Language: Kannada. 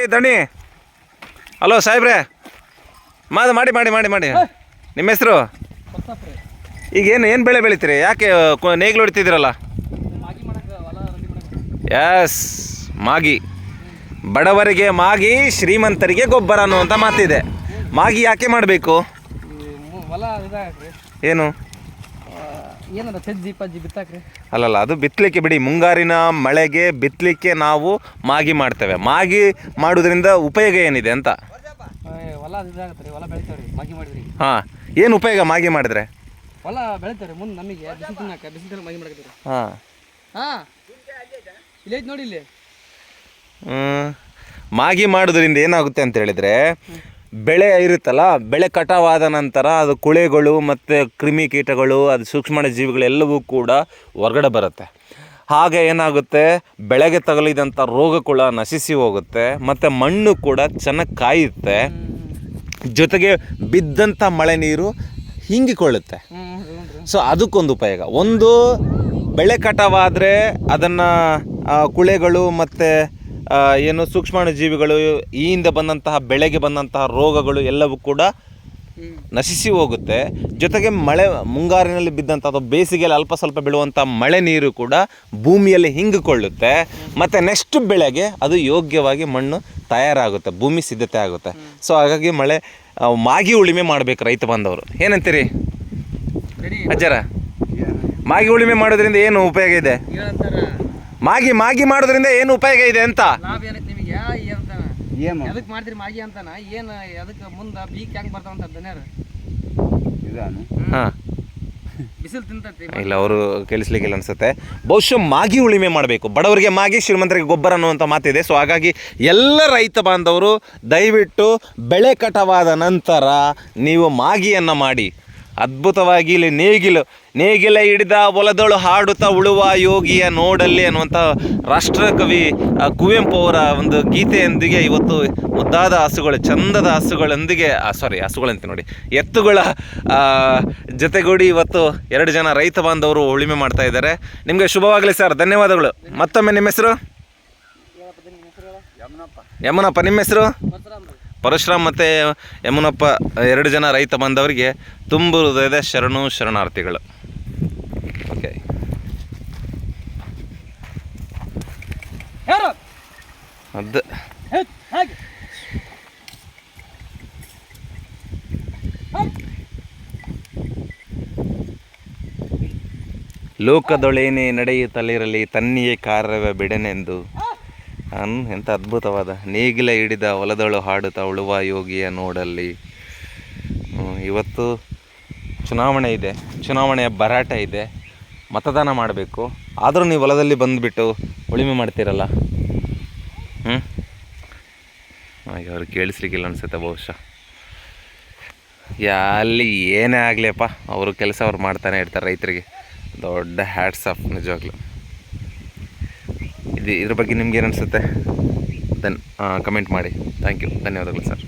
ಏ ದಣಿ. ಹಲೋ ಸಾಹೇಬ್ರೆ. ಮಾದು ಮಾಡಿ ಮಾಡಿ ಮಾಡಿ ಮಾಡಿ. ನಿಮ್ಮ ಹೆಸರು? ಈಗ ಏನು ಏನು ಬೆಳೆ ಬೆಳಿತೀರಿ? ಯಾಕೆ ನೇಗಿಲು ಹೊಡಿತಿದ್ದೀರಲ್ಲ? ಎಸ್ ಮಾಗಿ. ಬಡವರಿಗೆ ಮಾಗಿ ಶ್ರೀಮಂತರಿಗೆ ಗೊಬ್ಬರ ಅನ್ನುವಂಥ ಮಾತಿದೆ. ಮಾಗಿ ಯಾಕೆ ಮಾಡಬೇಕು? ಏನು? ಏನದ ಸಜ್ಜಿ ಪಜ್ಜಿ ಬಿತ್ತಾಕ್ರಿ? ಅಲ್ಲಲ್ಲ ಅದು ಬಿತ್ತಲಿಕ್ಕೆ ಬಿಡಿ. ಮುಂಗಾರಿನ ಮಳೆಗೆ ಬಿತ್ತಲಿಕ್ಕೆ ನಾವು ಮಾಗಿ ಮಾಡ್ತೇವೆ. ಮಾಗಿ ಮಾಡೋದ್ರಿಂದ ಉಪಯೋಗ ಏನಿದೆ ಅಂತ? ಹೊಲ ಇದಾಗತ್ತೆ ರೀ ಹೊಲ ಬೆಳಿತಾವ್ರಿ ಮಾಗಿ ಮಾಡಿದ್ರಿ. ಹಾಂ ಏನು ಉಪಯೋಗ ಮಾಗಿ ಮಾಡಿದ್ರೆ? ಹೊಲ ಬೆಳಿತಾವ್ರಿ ಮುಂದೆ ನಮಗೆ ಬಿಸಿಲು ತಿನ್ನಾಕ ಬಿಸಿಲು ತಿನ್ನ ಮಾಗಿ ಮಾಡಕತ್ತೀರಿ ಹಾಂ. ಹಾಂ. ಇಲ್ಲಿ ಐತಿ ನೋಡಿ ಇಲ್ಲಿ. ಮಾಗಿ ಮಾಡೋದ್ರಿಂದ ಏನಾಗುತ್ತೆ ಅಂತ ಹೇಳಿದ್ರೆ ಬೆಳೆ ಇರುತ್ತಲ್ಲ, ಬೆಳೆ ಕಟಾವಾದ ನಂತರ ಅದು ಕುಳೆಗಳು ಮತ್ತು ಕ್ರಿಮಿಕೀಟಗಳು ಅದು ಸೂಕ್ಷ್ಮ ಜೀವಿಗಳೆಲ್ಲವೂ ಕೂಡ ಹೊರಗಡೆ ಬರುತ್ತೆ. ಹಾಗೆ ಏನಾಗುತ್ತೆ? ಬೆಳೆಗೆ ತಗಲಿದಂಥ ರೋಗ ಕೂಡ ನಶಿಸಿ ಹೋಗುತ್ತೆ, ಮತ್ತು ಮಣ್ಣು ಕೂಡ ಚೆನ್ನಾಗಿ ಕಾಯುತ್ತೆ. ಜೊತೆಗೆ ಬಿದ್ದಂಥ ಮಳೆ ನೀರು ಹಿಂಗಿಕೊಳ್ಳುತ್ತೆ. ಸೊ ಅದಕ್ಕೊಂದು ಉಪಯೋಗ. ಒಂದು, ಬೆಳೆ ಕಟಾವಾದರೆ ಅದನ್ನು ಕುಳೆಗಳು ಮತ್ತು ಏನು ಸೂಕ್ಷ್ಮಾಣು ಜೀವಿಗಳು ಹಿಂದೆ ಬಂದಂತಹ ಬೆಳೆಗೆ ಬಂದಂತಹ ರೋಗಗಳು ಎಲ್ಲವೂ ಕೂಡ ನಶಿಸಿ ಹೋಗುತ್ತೆ. ಜೊತೆಗೆ ಮಳೆ ಮುಂಗಾರಿನಲ್ಲಿ ಬಿದ್ದಂಥ ಅಥವಾ ಬೇಸಿಗೆಯಲ್ಲಿ ಅಲ್ಪ ಸ್ವಲ್ಪ ಬೀಳುವಂಥ ಮಳೆ ನೀರು ಕೂಡ ಭೂಮಿಯಲ್ಲಿ ಹಿಂಗಿಕೊಳ್ಳುತ್ತೆ. ಮತ್ತು ನೆಕ್ಸ್ಟ್ ಬೆಳೆಗೆ ಅದು ಯೋಗ್ಯವಾಗಿ ಮಣ್ಣು ತಯಾರಾಗುತ್ತೆ ಭೂಮಿ ಸಿದ್ಧತೆ ಆಗುತ್ತೆ. ಸೊ ಹಾಗಾಗಿ ಮಳೆ ಮಾಗಿ ಉಳಿಮೆ ಮಾಡಬೇಕು ರೈತ ಬಾಂಧವರು ಏನಂತೀರಿ? ಅಜ್ಜರ? ಮಾಗಿ ಉಳಿಮೆ ಮಾಡೋದ್ರಿಂದ ಏನು ಉಪಯೋಗ ಇದೆ? ಮಾಗಿ ಮಾಗಿ ಮಾಡೋದ್ರಿಂದ ಏನು ಉಪಯೋಗ ಇದೆ ಅಂತ? ಲಾಭ ಏನೈತಿ ನಿಮಗೆ ಏನು? ಅದಕ್ಕೆ ಮಾಡ್ತೀರಿ ಮಾಗಿ ಅಂತಾನ? ಏನು ಅದಕ್ಕೆ ಮುಂದೆ ಬೀಕ್ ಹೆಂಗೆ ಬರ್ತಾವಂತ ದನ್ಯಾರ? ಇದಾನು? ಹಾಂ. ಬಿಸಿಲು ತಿಂತೈತಿ. ಇಲ್ಲ ಅವರು ಕೇಳಿಸ್ಲಿಕ್ಕಿಲ್ಲ ಅನ್ಸುತ್ತೆ. ಬಹುಶಃ ಮಾಗಿ ಉಳಿಮೆ ಮಾಡಬೇಕು. ಬಡವರಿಗೆ ಮಾಗಿ ಶ್ರೀಮಂತರಿಗೆ ಗೊಬ್ಬರ ಅನ್ನುವಂಥ ಮಾತಿದೆ. ಸೊ ಹಾಗಾಗಿ ಎಲ್ಲ ರೈತ ಬಾಂಧವರು ದಯವಿಟ್ಟು ಬೆಳೆ ಕಟಾವಾದ ನಂತರ ನೀವು ಮಾಗಿಯನ್ನು ಮಾಡಿ. ಅದ್ಭುತವಾಗಿ ಇಲ್ಲಿ ನೇಗಿಲು, ನೇಗಿಲ ಹಿಡಿದ ಹೊಲದೊಳು ಹಾಡುತ್ತಾ ಉಳುವ ಯೋಗಿಯ ನೋಡಲ್ಲಿ ಅನ್ನುವಂಥ ರಾಷ್ಟ್ರಕವಿ ಕುವೆಂಪು ಅವರ ಒಂದು ಗೀತೆಯೊಂದಿಗೆ ಇವತ್ತು ಮುದ್ದಾದ ಹಸುಗಳು, ಚಂದದ ಹಸುಗಳೊಂದಿಗೆ ಸಾರಿ ಹಸುಗಳಂತೆ ನೋಡಿ, ಎತ್ತುಗಳ ಜೊತೆಗೂಡಿ ಇವತ್ತು ಎರಡು ಜನ ರೈತ ಬಾಂಧವರು ಉಳುಮೆ ಮಾಡ್ತಾ ಇದ್ದಾರೆ. ನಿಮಗೆ ಶುಭವಾಗಲಿ ಸರ್, ಧನ್ಯವಾದಗಳು. ಮತ್ತೊಮ್ಮೆ ನಿಮ್ಮ ಹೆಸರು? ಯಮನಪ್ಪ, ನಿಮ್ಮ ಹೆಸರು? ಪರಶುರಾಮ್ ಮತ್ತು ಯಮುನಪ್ಪ ಎರಡು ಜನ ರೈತ ಬಂದವರಿಗೆ ತುಂಬ ಹೃದಯದ ಶರಣು ಶರಣಾರ್ಥಿಗಳು. ಓಕೆ ಅದು ಲೋಕದೊಳೇನೆ ನಡೆಯುತ್ತಲಿರಲಿ ತನ್ನಿಯೇ ಕಾರ್ಯವೇ ಬಿಡನೆಂದು. ಅನ್ ಎಂಥ ಅದ್ಭುತವಾದ. ನೇಗಿಲ ಹಿಡಿದ ಹೊಲದಳು ಹಾಡುತ್ತಾ ಉಳುವ ಯೋಗಿಯ ನೋಡಲ್ಲಿ. ಇವತ್ತು ಚುನಾವಣೆ ಇದೆ. ಚುನಾವಣೆಯ ಭರಾಟೆ ಇದೆ. ಮತದಾನ ಮಾಡಬೇಕು. ಆದರೂ ನೀವು ಹೊಲದಲ್ಲಿ ಬಂದುಬಿಟ್ಟು ಉಳುಮೆ ಮಾಡ್ತೀರಲ್ಲ? ಹ್ಞೂ ಹಾಗೆ ಅವ್ರು ಕೇಳಿಸ್ಲಿಕ್ಕಿಲ್ಲ ಅನಿಸುತ್ತೆ ಬಹುಶಃ. ಅಲ್ಲಿ ಏನೇ ಆಗಲಿಯಪ್ಪ ಅವರು ಕೆಲಸ ಅವ್ರು ಮಾಡ್ತಾನೆ ಇರ್ತಾರೆ ರೈತರಿಗೆ. ದೊಡ್ಡ ಹ್ಯಾಟ್ಸ್ ಆಫ್ ನಿಜವಾಗ್ಲೂ. ಇದು ಇದ್ರ ಬಗ್ಗೆ ನಿಮ್ಗೆ ಏನು ಅನಿಸುತ್ತೆ? ದೆನ್ ಕಮೆಂಟ್ ಮಾಡಿ. ಥ್ಯಾಂಕ್ ಯು ಧನ್ಯವಾದಗಳು ಸರ್